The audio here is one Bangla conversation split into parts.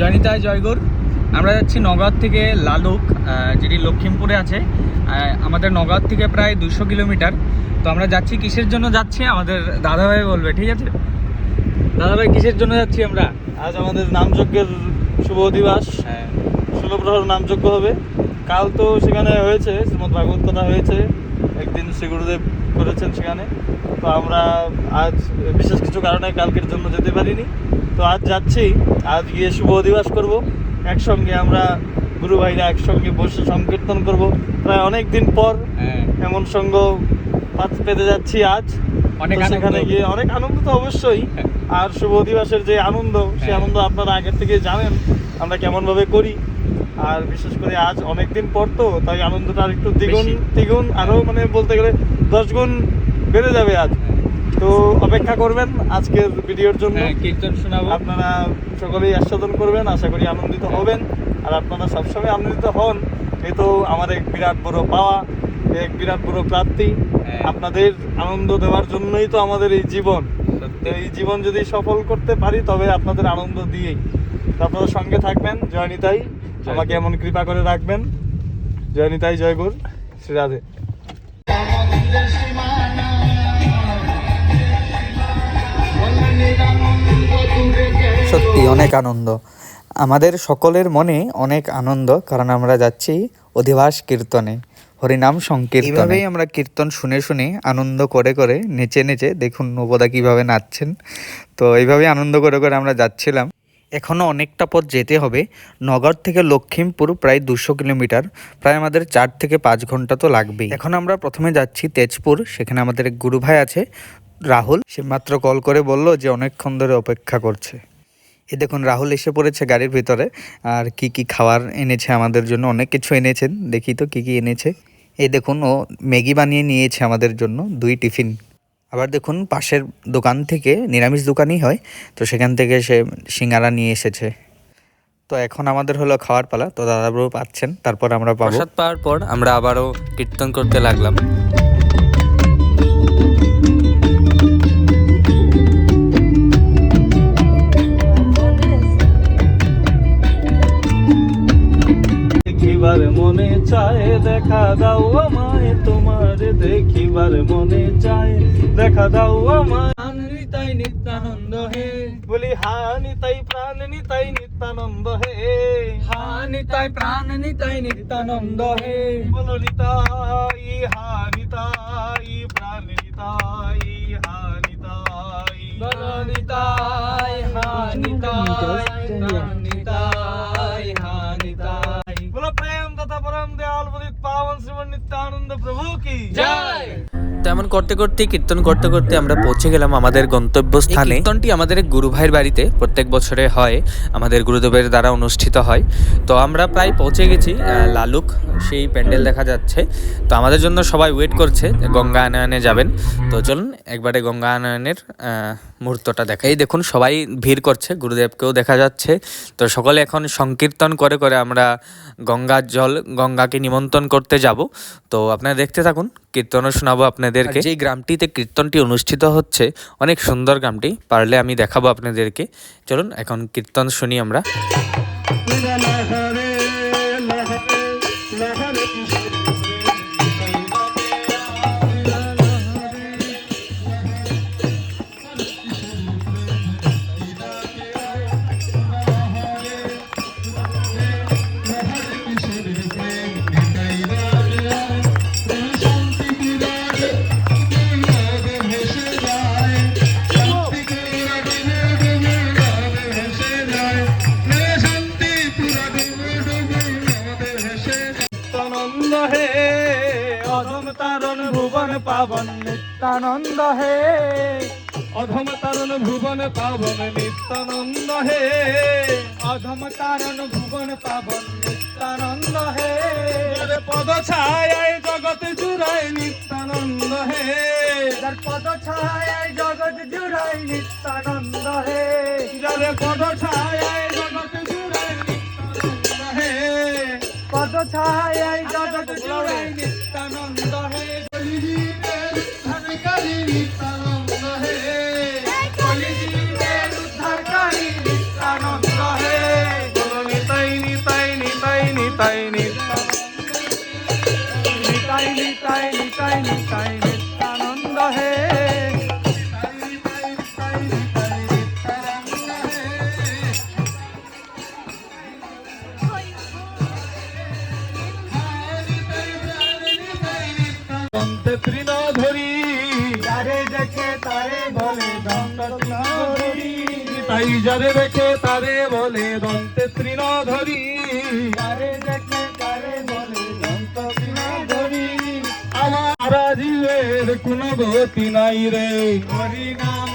জয়নিতা জয়গুর। আমরা যাচ্ছি নগাঁও থেকে লালুক যেটি লক্ষ্মীমপুরে আছে। আমাদের নগাঁও থেকে প্রায় দুশো কিলোমিটার। তো আমরা যাচ্ছি কিসের জন্য যাচ্ছি? আমাদের দাদাভাই বলবে ঠিক আছে? দাদাভাই কিসের জন্য যাচ্ছি আমরা? আজ আমাদের নামযজ্ঞের শুভ দিবস। হ্যাঁ। ষোলো প্রহর নামযজ্ঞ হবে। কাল তো সেখানে হয়েছে শ্রীমদ ভাগবত কথা হয়েছে। একদিন শ্রী গুরুদেব করেছেন সেখানে। তো আমরা আজ বিশেষ কিছু কারণে কালকের জন্য যেতে পারিনি। তো আজ যাচ্ছি আজ গিয়ে শুভ অধিবাস করব। একসঙ্গে আমরা গুরু ভাইরা একসঙ্গে বসে সংকীর্তন করব। প্রায় অনেক দিন পর হ্যাঁ। এমন সঙ্গ পাত পেতে যাচ্ছি আজ। অনেক সেখানে গিয়ে অনেক আনন্দ তো অবশ্যই। হ্যাঁ। আর শুভ অধিবাসের যে আনন্দ সেই হ্যাঁ। আনন্দ আপনারা আগের থেকে জানেন। আমরা কেমন ভাবে করি আর বিশেষ করে আজ অনেক দিন পর তো তাই আনন্দটা আর একটু দ্বিগুণ। দ্বিগুণ আরও মানে বলতে গেলে দশ গুণ বেড়ে যাবে আজ। তো অপেক্ষা করবেন আজকের ভিডিওর জন্য। হ্যাঁ কীর্তন শোনাবো। আপনারা সকলেই আস্বাদন করবেন আশা করি আনন্দিত হবেন। আর আপনারা সবসময় আনন্দিত হন। এই তো আমার এক বিরাট বড় পাওয়া এক বিরাট বড় প্রাপ্তি। হ্যাঁ। আপনাদের আনন্দ দেওয়ার জন্যই তো আমাদের এই জীবন। এই জীবন যদি সফল করতে পারি তবে আপনাদের আনন্দ দিয়েই। তো আপনারা সঙ্গে থাকবেন জয়নিতাই। আমাকে এমন কৃপা করে রাখবেন। জয়নিতাই জয়গুর শ্রী রাধে। সত্যি অনেক আনন্দ। আমাদের সকলের মনে অনেক আনন্দ কারণ আমরা যাচ্ছি অধিবাস কীর্তনে। হরিনাম সংকীর্তন। এইভাবেই আমরা কীর্তন শুনে শুনে আনন্দ করে করে নেচে নেচে দেখুন নবদা কীভাবে নাচছেন। তো এইভাবেই আনন্দ করে করে আমরা যাচ্ছিলাম। এখনও অনেকটা পথ যেতে হবে। নগর থেকে লক্ষ্মীমপুর প্রায় দুশো কিলোমিটার। প্রায় আমাদের চার থেকে পাঁচ ঘণ্টা তো লাগবেই। এখন আমরা প্রথমে যাচ্ছি তেজপুর। সেখানে আমাদের এক গুরু ভাই আছে, রাহুল। সে মাত্র কল করে বলল যে অনেকক্ষণ ধরে অপেক্ষা করছে। এ দেখুন, রাহুল এসে পড়েছে গাড়ির ভিতরে। আর কি কি খাবার এনেছে আমাদের জন্য? অনেক কিছু এনেছেন। দেখি তো কি কি এনেছে। এই দেখুন, ও ম্যাগি বানিয়ে নিয়েছে আমাদের জন্য। দুই টিফিন। আবার দেখুন পাশের দোকান থেকে নিরামিষ দোকানই হয় তো সেখান থেকে সে সিঙ্গারা নিয়ে এসেছে। তো এখন আমাদের হলো খাওয়ার পালা তো দাদাবাবু পাচ্ছেন তারপর আমরা পাবো। প্রসাদ পাওয়ার পর আমরা আবারও কীর্তন করতে লাগলাম। দেখিবার মনে চায় দেখা দাও আমায় তোমার দেখিবার মনে চায়। দেখা দাও আমায় নিতাই নিত্যানন্দ হে। বলি হানি তাই প্রাণ নিতাই নিত্যানন্দ হে। হা নিতাই প্রাণ নিতাই নিত্যানন্দ হে। বলো নিতাই হানিতাই প্রাণ নিতাই হানিতাই বল নিতাই হা নিতাই প্রাণ প্রভু কি জয় তেমন করতে করতে কীর্তন করতে করতে আমরা পৌঁছে গেলাম আমাদের গন্তব্যস্থানে। কীর্তনটি আমাদের গুরু ভাইয়ের বাড়িতে প্রত্যেক বছরে হয় আমাদের গুরুদেবের দ্বারা অনুষ্ঠিত হয়। তো আমরা প্রায় পৌঁছে গেছি লালুক সেই প্যান্ডেল দেখা যাচ্ছে। তো আমাদের জন্য সবাই ওয়েট করছে গঙ্গা আনায়নে যাবেন। তো চলুন একবারে গঙ্গা আনয়নের মুহূর্তটা দেখা। এই দেখুন, সবাই ভিড় করছে, গুরুদেবকেও দেখা যাচ্ছে। তো সকলে এখন সংকীর্তন করে করে আমরা গঙ্গার জল, গঙ্গাকে নিমন্ত্রণ করতে যাব। তো আপনারা দেখতে থাকুন, কীর্তনও শোনাবো আপনাদেরকে। যে গ্রামটিতে কীর্তনটি অনুষ্ঠিত হচ্ছে, অনেক সুন্দর গ্রামটি, পারলে আমি দেখাবো আপনাদেরকে। চলুন, এখন কীর্তন শুনি আমরা। পাবন নিত্যানন্দ হে। অধম তারণ ভুবন পাবন নিত্যানন্দ হে। অধম তারণ ভুবন পাবন নিত্যানন্দ হে। পদ ছায় জগৎ জুড়ায় নিত্যানন্দ হে। যার পদ ছায় জগৎ জুড়ায় নিত্যানন্দ হে। যার পদ ছায় জগৎ জুড়ায় নিত্যানন্দ হে। পদ ছায় জগৎ জুড়ায় নিত্যানন্দ দন্তে তৃণধরি যারে দেখে তারে বলে দন্ত তৃণধরি তাই যারে দেখে তারে বলে দন্তে তৃণধরি যারে দেখে জীবের কোনো গতি নাই রে। হরি নাম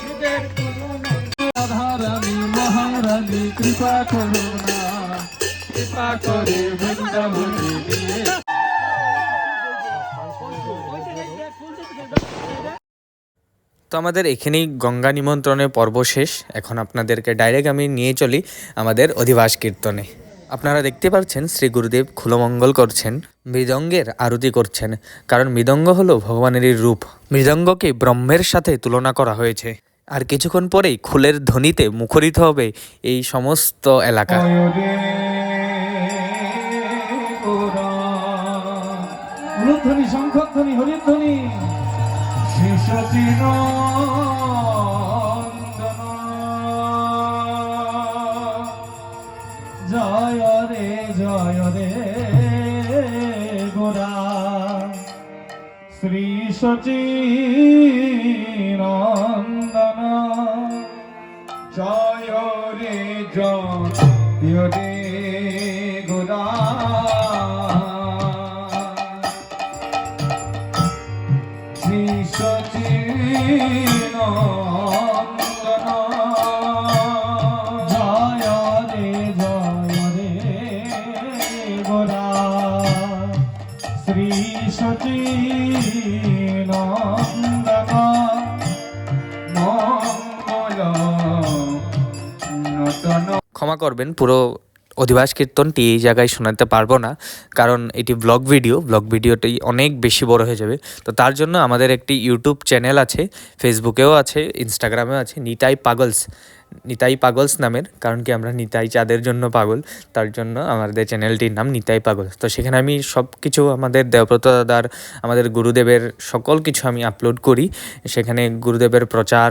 জীবের কোনো নাই। রাধারানী মহারানী কৃপা করো না। কৃপা করে বৃন্দাবনে তো আমাদের এখানেই গঙ্গা নিমন্ত্রণের পর্ব শেষ। এখন আপনাদেরকে ডাইরেক্ট আমি নিয়ে চলি আমাদের অধিবাস কীর্তনে। আপনারা দেখতে পাচ্ছেন শ্রী গুরুদেব খুলমঙ্গল করছেন, মৃদঙ্গের আরতি করছেন, কারণ মৃদঙ্গ হলো ভগবানেরই রূপ। মৃদঙ্গকে ব্রহ্মের সাথে তুলনা করা হয়েছে। আর কিছুক্ষণ পরেই খুলের ধ্বনিতে মুখরিত হবে এই সমস্ত এলাকা। ধ্বনি হরিধ্বনি রে রে গোরা। শ্রী সচি নন্দন জয়। রে জয় ক্ষমা করবেন, পুরো অধিবাস কীর্তনটি এই জায়গায় শোনাতে পারব না, কারণ এটি ব্লগ ভিডিও ব্লগ ভিডিওটি অনেক বেশি বড় হয়ে যাবে। তো তার জন্য আমাদের একটি ইউটিউব চ্যানেল আছে ফেসবুকেও আছে ইনস্টাগ্রামেও আছে নিতাই পাগলস নিতাই পাগলস নামের, কারণ কি আমরা নিতাই চাঁদের জন্য পাগল, তার জন্য আমাদের চ্যানেলটির নাম নিতাই পাগল। তো সেখানে আমি সব কিছু আমাদের দেবব্রত দাদার, আমাদের গুরুদেবের সকল কিছু আমি আপলোড করি। সেখানে গুরুদেবের প্রচার,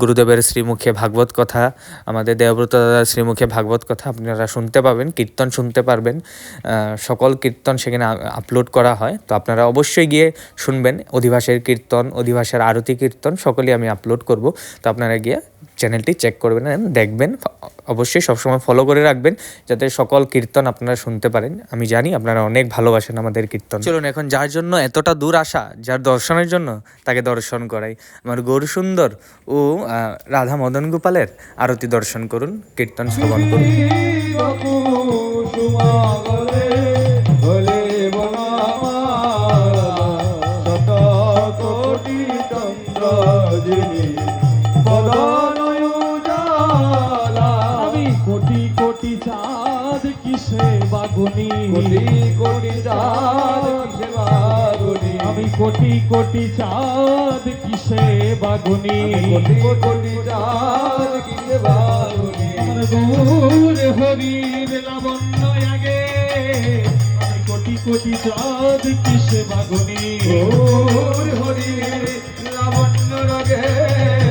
গুরুদেবের শ্রীমুখে ভাগবত কথা, আমাদের দেবব্রত দাদার শ্রীমুখে ভাগবত কথা আপনারা শুনতে পাবেন, কীর্তন শুনতে পারবেন। সকল কীর্তন সেখানে আপলোড করা হয়। তো আপনারা অবশ্যই গিয়ে শুনবেন, অধিবাসের কীর্তন, অধিবাসের আরতি কীর্তন, সকলেই আমি আপলোড করব। তো আপনারা গিয়ে চ্যানেলটি চেক করবেন দেখবেন। অবশ্যই সবসময় ফলো করে রাখবেন যাতে সকল কীর্তন আপনারা শুনতে পারেন। আমি জানি আপনারা অনেক ভালোবাসেন আমাদের কীর্তন। চলুন এখন যার জন্য এতটা দূর আসা যার দর্শনের জন্য তাকে দর্শন করাই। আমার গৌর সুন্দর ও রাধা মদন গোপালের আরতি দর্শন করুন কীর্তন শ্রবণ করুন। বাগুনি কোটি কোটি চাঁদ কিসে বাগুনি আমি কোটি কোটি চাঁদ কিসে বাগুনি কোটি কোটি চাঁদ কিসে বাগুনি গৌর হরির লাবণ্য আগে। আমি কোটি কোটি চাঁদ কিসে বাগুনি গৌর হরি লাবণ্য রাগে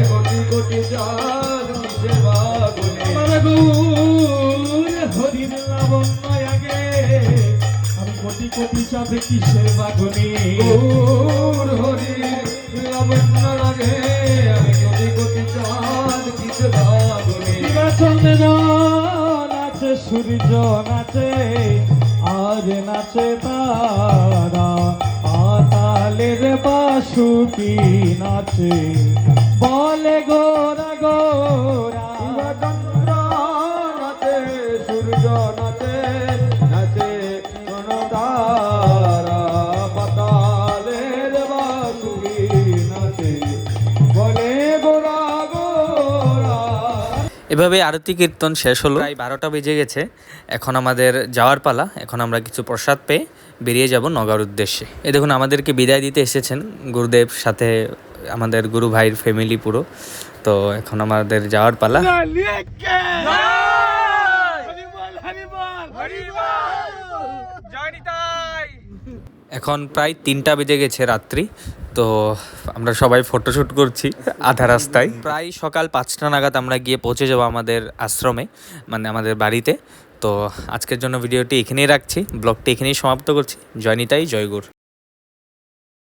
কোটি কোটি চাঁদ কিসে বাগুনি আমার গৌর আমি কোটি কোটি চাঁদ কিসে বাগুনি গৌর হরি লাবণ্য রাগে আমি কোটি কোটি চাঁদ কিসে বাগুনি চন্দ্র নাচে সূর্য নাচে আর নাচে তারা পাতালের বাসুকি নাচে? বলে গোরা এভাবে আরতি কীর্তন শেষ হলো। প্রায় বারোটা বেজে গেছে। এখন আমাদের যাওয়ার পালা। এখন আমরা কিছু প্রসাদ পেয়ে বেরিয়ে যাব নগার উদ্দেশ্যে। এ দেখুন আমাদেরকে বিদায় দিতে এসেছেন গুরুদেব সাথে আমাদের গুরু ভাইয়ের ফ্যামিলি পুরো। তো এখন আমাদের যাওয়ার পালা। এখন প্রায় তিনটা বেজে গেছে রাত্রি। তো আমরা সবাই ফটোশ্যুট করছি আধা রাস্তায়। প্রায় সকাল পাঁচটা নাগাদ আমরা গিয়ে পৌঁছে যাব আমাদের আশ্রমে মানে আমাদের বাড়িতে। তো আজকের জন্য ভিডিওটি এখানেই রাখছি, ব্লগটি এখানেই সমাপ্ত করছি। জয় নিতাই, জয় গুর।